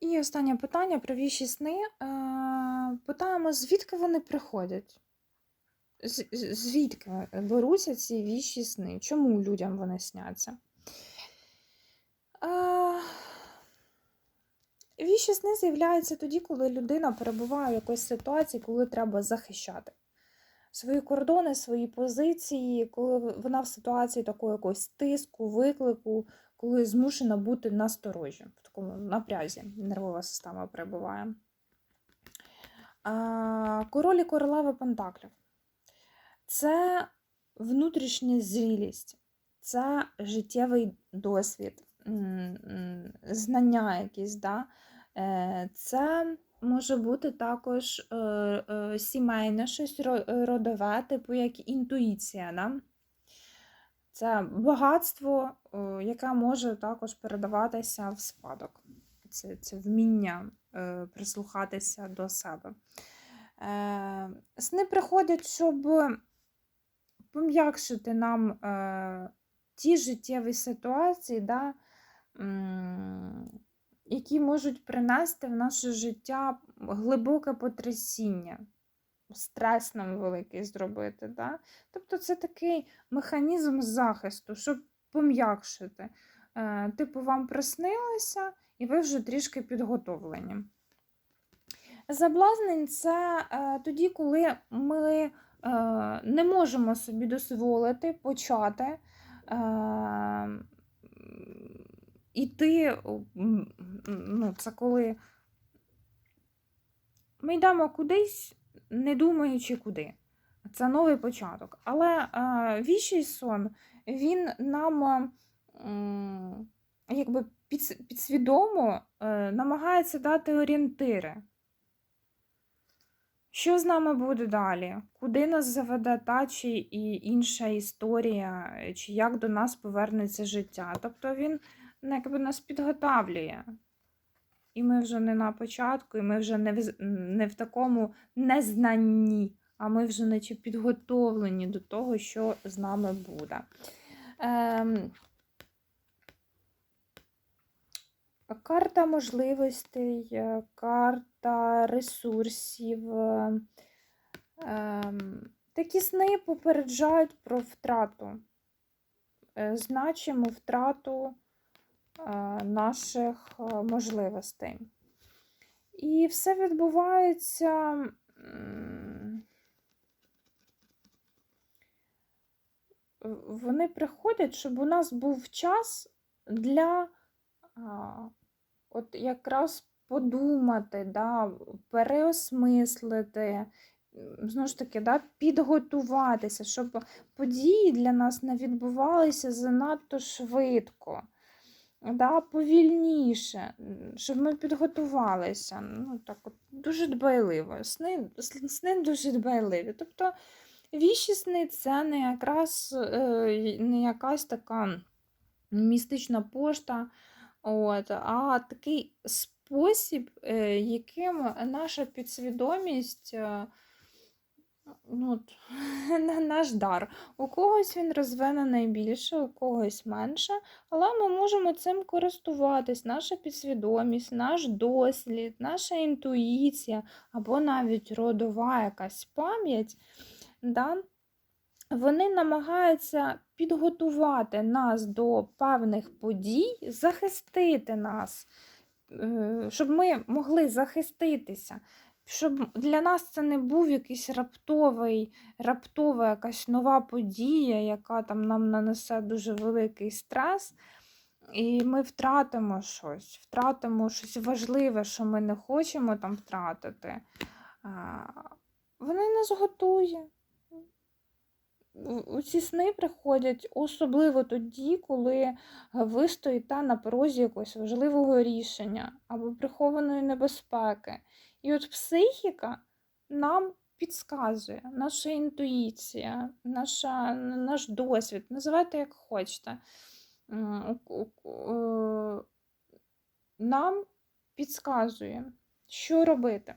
І останнє питання про віші сни. Е, Питаємо, звідки вони приходять? Звідки беруться ці віші сни? Чому людям вони сняться? Е, Віші сни з'являються тоді, коли людина перебуває в якоїсь ситуації, коли треба захищати свої кордони, свої позиції, коли вона в ситуації такого якогось тиску, виклику, коли змушена бути насторожі, в такому напрязі нервова система перебуває. Король і королева Пентаклів. Це внутрішня зрілість, це життєвий досвід, знання якісь. Да? Е, Це може бути також е, е, сімейне щось родове, типу як інтуїція. Да? Це багатство, е, яке може також передаватися в спадок. Це, це вміння е, прислухатися до себе. Е, Сни приходять, щоб пом'якшити нам е, ті життєві ситуації, да, які можуть принести в наше життя глибоке потрясіння, стрес нам великий зробити. Да? Тобто це такий механізм захисту, щоб пом'якшити. Е, Типу, вам приснилося, і ви вже трішки підготовлені. Заблазнень це е, тоді, коли ми е, не можемо собі дозволити почати іти, ну, це коли ми йдемо кудись, не думаючи куди. Це новий початок. Але е, віщий сон, він нам е, якби підс- підсвідомо е, намагається дати орієнтири. Що з нами буде далі? Куди нас заведе та чи і інша історія, чи як до нас повернеться життя? Тобто він ну, якби нас підготавлює. І ми вже не на початку, і ми вже не в, не в такому незнанні, а ми вже наче підготовлені до того, що з нами буде. Ем, Карта можливостей, е, карта ресурсів. е, ем, Такі сни попереджають про втрату, е, значиму втрату наших е, можливостей. І все відбувається. Вони приходять, щоб у нас був час для от якраз подумати, да, переосмислити, знову ж таки, да, підготуватися, щоб події для нас не відбувалися занадто швидко, да, повільніше, щоб ми підготувалися. Ну, так от, дуже дбайливо. Сни, сни дуже дбайливі. Тобто віші сни це не якраз е, не якась така містична пошта. От, а такий спосіб, е, яким наша підсвідомість, е, ну, на- наш дар. У когось він розвинений більше, у когось менше, але ми можемо цим користуватись. Наша підсвідомість, наш дослід, наша інтуїція або навіть родова якась пам'ять. Да? Вони намагаються підготувати нас до певних подій, захистити нас, е, щоб ми могли захиститися, щоб для нас це не був якийсь раптовий, раптова якась нова подія, яка там нам нанесе дуже великий стрес, і ми втратимо щось, втратимо щось важливе, що ми не хочемо там втратити. Вона нас готує. Ці сни приходять особливо тоді, коли ви стоїте на порозі якогось важливого рішення або прихованої небезпеки. І от психіка нам підсказує, наша інтуїція, наша, наш досвід, називайте як хочете. Е, Нам підсказує, що робити.